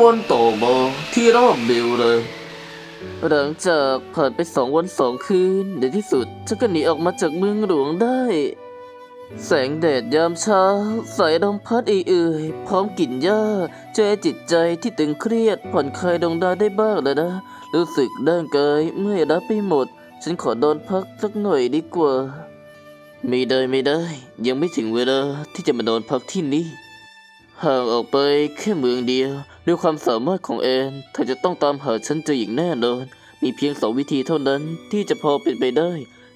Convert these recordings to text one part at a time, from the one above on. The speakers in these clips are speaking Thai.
วนต่อมาที่ราบเบลเลยหลังจากผ่านไปสองวันสองคืนในที่สุดฉันก็หนีออกมาจากเมืองหลวงได้ แสงแดดยามเช้า สายลมพัดเอื่อยพร้อมกลิ่นหญ้าช่วยจิตใจที่ตึงเครียดผ่อนคลายลงได้ได้บ้างแล้วนะ รู้สึกร่างกายเมื่อยล้าไปหมด ฉันขอนอนพักสักหน่อยดีกว่า ไม่ได้ไม่ได้ ยังไม่ถึงเวลาที่จะมานอนพักที่นี่ห่างออกไปแค่เมืองเดียว ด้วยความสามารถของแอนเธอจะต้องตามหาฉันเจออย่างแน่นอน มีเพียงสองวิธีเท่านั้นที่จะพอเป็นไปได้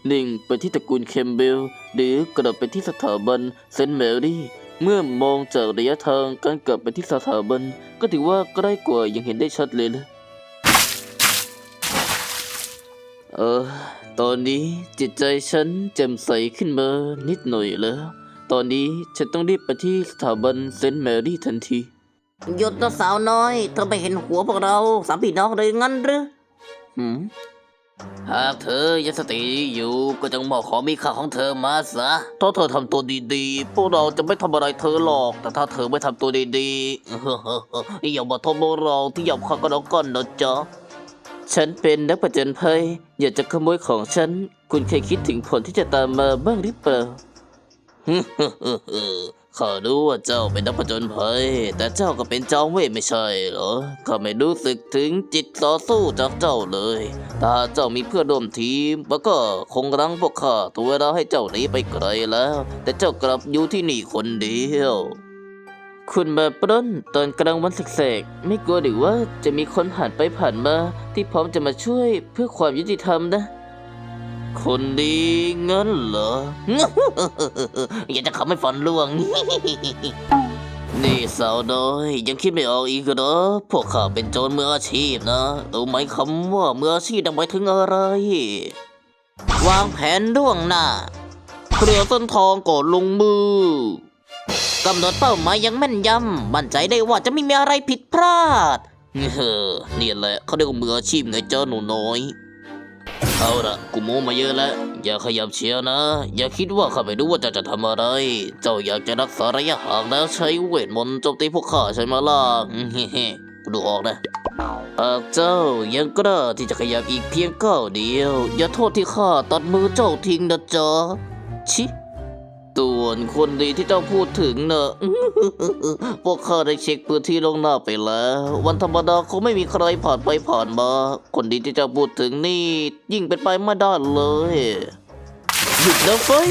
หนึ่งไปที่ตระกูลเคมเบลหรือกลับไปที่สถาบันเซนต์แมรี่ เมื่อมองจากระยะทางการกลับไปที่สถาบัน ก็ถือว่าใกล้กว่ายังเห็นได้ชัดเลยนะเออ ตอนนี้จิตใจฉันแจ่มใสขึ้นมานิดหน่อยแล้ว ตอนนี้ฉันต้องรีบไปที่สถาบันเซนต์แมรี่ทันที หยุดนะสาวน้อย เธอไม่เห็นหัวพวกเราสามพี่น้องเลยงั้นหรือหืมหากเธอยังสติอยู่ก็จงมอบของมีค่าของเธอมาซะถ้าเธอทำตัวดีๆ พวกเราจะไม่ทำอะไรเธอหรอก แต่ถ้าเธอไม่ทำตัวดีๆอย่ามาโทษพวกเราที่หยาบคายกันแล้วกันนะจ๊ะฉันเป็นนักประจนภัย อยากจะขโมยของฉัน คุณเคยคิดถึงผลที่จะตามมาบ้างหรือเปล่า ข้ารู้ว่าเจ้าเป็นนักผจญภัย แต่เจ้าก็เป็นจอมเวทไม่ใช่เหรอ ข้าไม่รู้สึกถึงจิตต่อสู้จากเจ้าเลย ถ้าเจ้ามีเพื่อนร่วมทีมแล้วก็คงรั้งพวกข้าตัวเวลาให้เจ้าหนีไปไกลแล้ว แต่เจ้ากลับอยู่ที่นี่คนเดียว คุณมาปล้นตอนกลางวันแสกๆไม่กลัวหรือว่าจะมีคนผ่านไปผ่านมาที่พร้อมจะมาช่วยเพื่อความยุติธรรมนะ คนดีงั้นเหรอ อยากจะขำให้ฟันล่วง นี่สาวน้อยยังคิดไม่ออกอีกเหรอพวกข้าเป็นโจรมืออาชีพนะรู้ไหมคำว่ามืออาชีพหมายถึงอะไร วางแผนล่วงหน้าเครือต้นทองก่อนลงมือกำหนดเป้าหมายยังแม่นยำมั่นใจได้ว่าจะไม่มีอะไรผิดพลาด เฮ้อนี่แหละเขาเรียกว่ามืออาชีพไงเจ้าหนูน้อย เอาละกูโม้มาเยอะแล้ว อย่าขยับเชียวนะ อย่าคิดว่าข้าไม่รู้ว่าเจ้าจะทำอะไร เจ้าอยากจะรักษาระยะห่างแล้วใช้เวทมนต์โจมตีพวกข้าใช่ไหมล่ะอืมเฮ้ๆกูดูออกนะหากเจ้ายังกล้าที่จะขยับอีกเพียงก้าวเดียว อย่าโทษที่ข้าตัดมือเจ้าทิ้งนะจ๊ะชิ ตัวนคนดีที่เจ้าพูดถึงเนอะ พวกข้าได้เช็คพื้นที่ลวงหน้าไปแล้ว วันธรรมดาคงไม่มีใครผ่านไปผ่านมา คนดีที่เจะพูดถึงนี่ ยิ่งเป็นไปไม่ได้เลย หยุดนะเฟย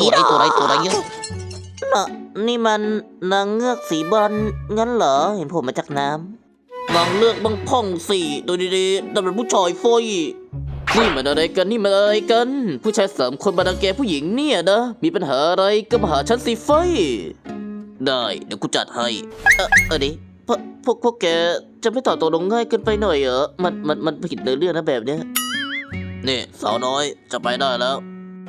ตัวไรตัวไรตัวไรเยอะน่ะนี่มันนางเงือกสีบอลงั้นเหรอ เห็นผมมาจากน้นางเลือกบังพ่องสิดูดีๆนั่นเป็นผู้ชายเฟย นี่มันอะไรกันนี่มันอะไรกัน ผู้ชายสามคนมาดังแกผู้หญิงเนี่ยนะ มีปัญหาอะไรก็มาหาฉันสิไฟ ได้เดี๋ยวกูจัดให้ เออเออดิพพวกพวกแกจะไม่ต่อตัวลงง่ายเกินไปหน่อยเหรอ มันมันมันผิดเนื้อเรื่องนะแบบเนี้ยนี่สาวน้อยจะไปได้แล้ว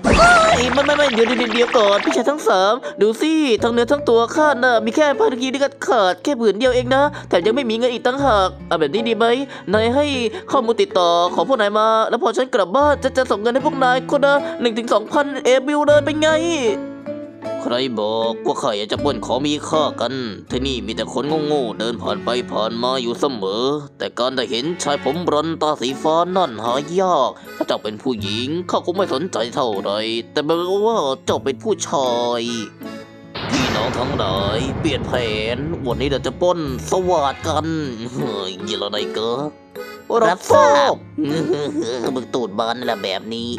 ไม่ไม่ไม่เดี๋ยวเดี๋ยวเดี๋ยวก่อนพี่ชายทั้งสามดูสิทั้งเนื้อทั้งตัวข้าน่ะมีแค่พารกิจที่ขาดแค่ผืนเดียวเองนะแถมยังไม่มีเงินอีกตั้งหากเอาแบบนี้ดีไหมนายให้ข้อมูลติดต่อของพวกนายมา แล้วพอฉันกลับบ้านจะจะส่งเงินให้พวกนายคนละหนึ่งถึงสองพันเอบิลเลยเป็นไง ใครบอกว่าข้าอยากจะปล้นของมีค่ากัน ที่นี่มีแต่คนโง่ๆเดินผ่านไปผ่านมาอยู่เสมอ แต่การได้เห็นชายผมบรอนตาสีฟ้านั่นหายาก ถ้าเจ้าเป็นผู้หญิงข้าคงไม่สนใจเท่าไรแต่บังเอิญว่าเจ้าเป็นผู้ชายพี่น้องทั้งหลายเปลี่ยนแผน วันนี้เราจะปล้นสวัสดกันเฮ้ยยี่อะไรเก็ำรับทราบมึงตูดบานนั่นแหละแบบนี้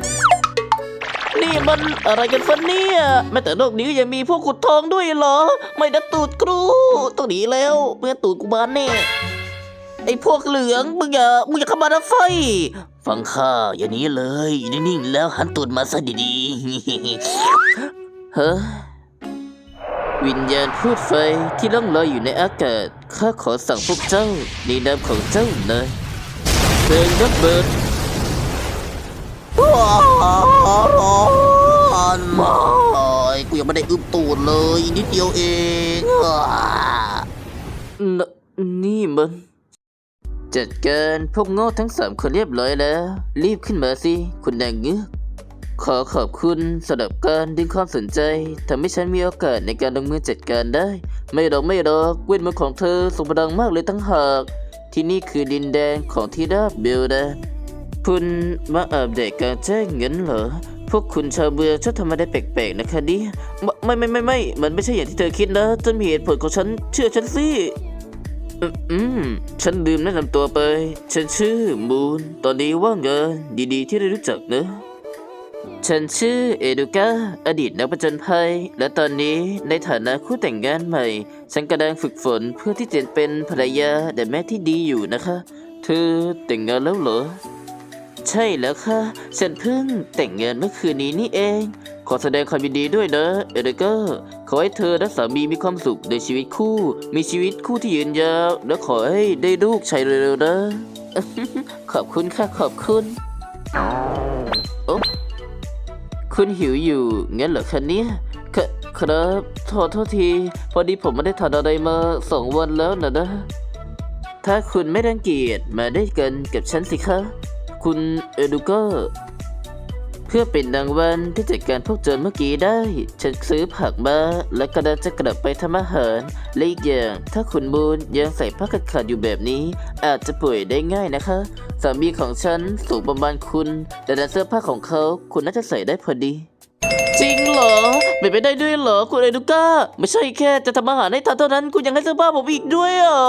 นี่มันอะไรกันฟะเนี่ยแม้แต่โลกนี้ยังมีพวกขุดทองด้วยเหรอ ไม่ดัดตูดครูต้องหนีแล้วเมื่อตูดกูบานแน่ไอ้พวกเหลืองมึงอย่ามึงอย่าเข้ามานะไฟ ฟังข้าอย่าหนี้เลยอยู่นิ่งๆแล้วหันตูดมาซะดีๆเฮ้อวิญญาณพูดไฟที่ล่องลอยอยู่ในอากาศ ข้าขอสั่งพวกเจ้าในนามของเจ้าเลยเพลงระเบิด มากูยังไม่ได้อึบตูดเลยนิดเดียวเองนนี่มันจัดการพวกโง่ทั้งสามคนเรียบร้อยแล้ว รีบขึ้นมาสิ คุณนางเงือกขอขอบคุณสำหรับการดึงความสนใจทำให้ฉันมีโอกาสในการลงมือจัดการได้ ไม่หรอกไม่หรอกเวทมนต์ของเธอทรงพลังมากเลยทั้งหาก ที่นี่คือดินแดนของทีราเบลนะ คุณมาอาบแดดกางแจ้งเงั้นเหรอ พวกคุณชาวเมืองชอบทำอะไรแปลกๆนะคะดิไม่ไม่ไม่ไม่ มันไม่ใช่อย่างที่เธอคิดนะฉันมีเหตุผลของฉันเชื่อฉันสิอืม ฉันลืมแนะนำตัวไป ฉันชื่อมูน ตอนนี้ว่างเงานดีๆ ที่ได้รู้จักนะ ฉันชื่อเอดูกาอดีตนักประจนภัย และตอนนี้ในฐานะคู่แต่งงานใหม่ ฉันกำลังฝึกฝนเพื่อที่จะเป็นภรรยาและแม่ที่ดีอยู่นะคะ เธอแต่งงานแล้วเหรอ ใช่แล้วค่ะ ฉันเพิ่งแต่งงานเมื่อคืนนี้นี่เอง ขอแสดงความยินดีด้วยนะเอเดเกอร์ ขอให้เธอและสามีมีความสุขในชีวิตคู่ มีชีวิตคู่ที่ยืนยาวและขอให้ได้ลูกชายเร็วๆนะ ขอบคุณค่ะขอบคุณโอ๊คุณหิวอยู่งั้นเหรอคะเนี่ยคครับขอโทษที พอดีผมไม่ได้ทานอะไรมาสองวันแล้วนะนะถ้าคุณไม่รังเกียจมาได้กันกับฉันสิคะ คุณเอดูเกอร์เพื่อเป็นรางวัลที่จัดการพวกโจรเมื่อกี้ได้ ฉันซื้อผักมาและกระดาจะกลับไปทำอาหารและอีกอย่างถ้าคุณบูนยังใส่ผ้าขาดขาดอยู่แบบนี้ อาจจะป่วยได้ง่ายนะคะสามีของฉันสูงประมาณคุณ แต่ในเสื้อผ้าของเขาคุณน่าจะใส่ได้พอดี จริงเหรอเป็นไปได้ด้วยเหรอคุณเอดูก้า ไม่ใช่แค่จะทำอาหารให้ทานเท่านั้น คุณยังให้เสื้อผ้าผมอีกด้วยเหรอ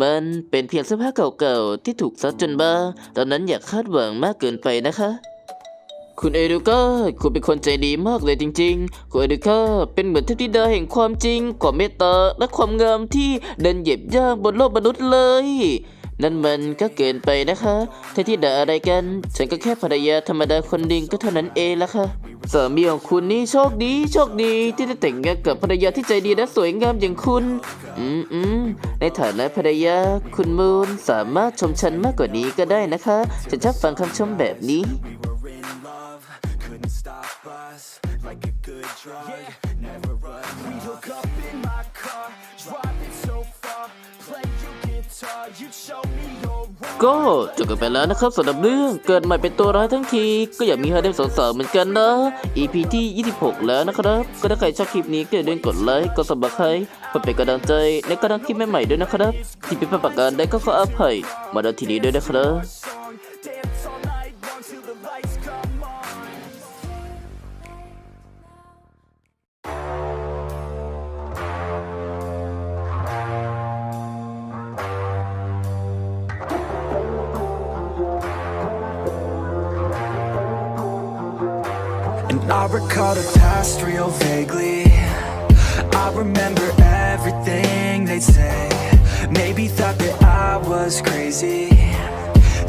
มันเป็นเพียงเสื้อผ้าเก่าๆที่ถูกซักจนบ้า ตอนนั้นอย่าคาดหวังมากเกินไปนะคะ คุณเอรูก้าคุณเป็นคนใจดีมากเลยจริง ๆ คุณเอรูก้าเป็นเหมือนเทพธิดาแห่งความจริง ความเมตตาและความงามที่เดินเหยียบย่างบนโลกมนุษย์เลย นั่นมันก็เกินไปนะคะเทพธิดาอะไรกัน ฉันก็แค่ภรรยาธรรมดาคนหนึ่งก็เท่านั้นเองละค่ะสามีของคุณนี่โชคดีโชคดีที่ได้แต่งงานกับภรรยาที่ใจดีและสวยงามอย่างคุณ อืมอืมในฐานะภรรยาคุณมูนสามารถชมฉันมากกว่านี้ก็ได้นะคะ ฉันชอบฟังคำชมแบบนี้ couldn't stop us like a good drug. Never ก็จบกันไปแล้วนะครับสำหรับเรื่องเกิดใหม่เป็นตัวร้ายทั้งที ก็อยากมีฮาเดมสาวๆเหมือนกันนะ EP ที่ 26 แล้วนะครับ ก็ถ้าใครชอบคลิปนี้ก็อย่าลืมกดไลค์กดซับสไคร้เพื่อเป็นกำลังใจในการทำคลิปใหม่ๆด้วยนะครับ ที่เป็นประการใดก็ขออภัยมาณที่นี้ด้วยนะครับ I recall the past real vaguely. I remember everything they'd say. Maybe thought that I was crazy.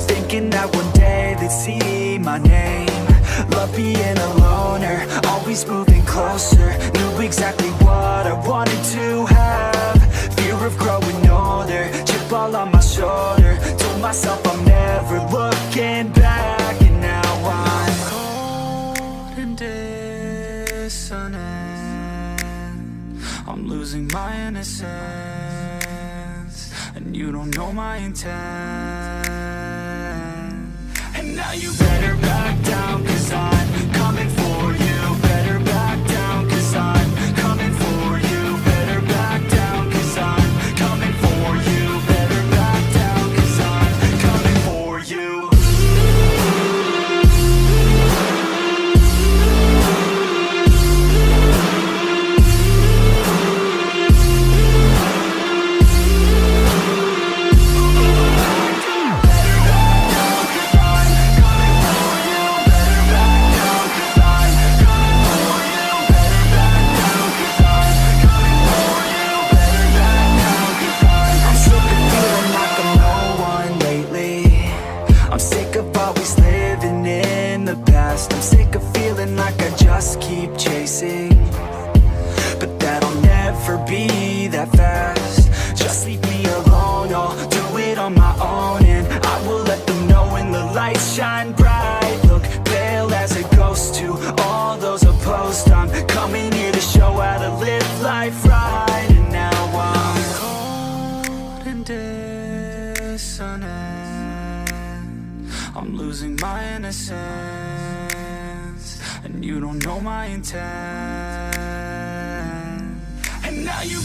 Thinking that one day they'd see my name. Love being a loner, always moving closer. Knew exactly what I wanted to have. Fear of growing older, chip all on my shoulder. Told myself my innocence And you don't know my intent. And now you better back down losing my innocence And you don't know my intent. And now you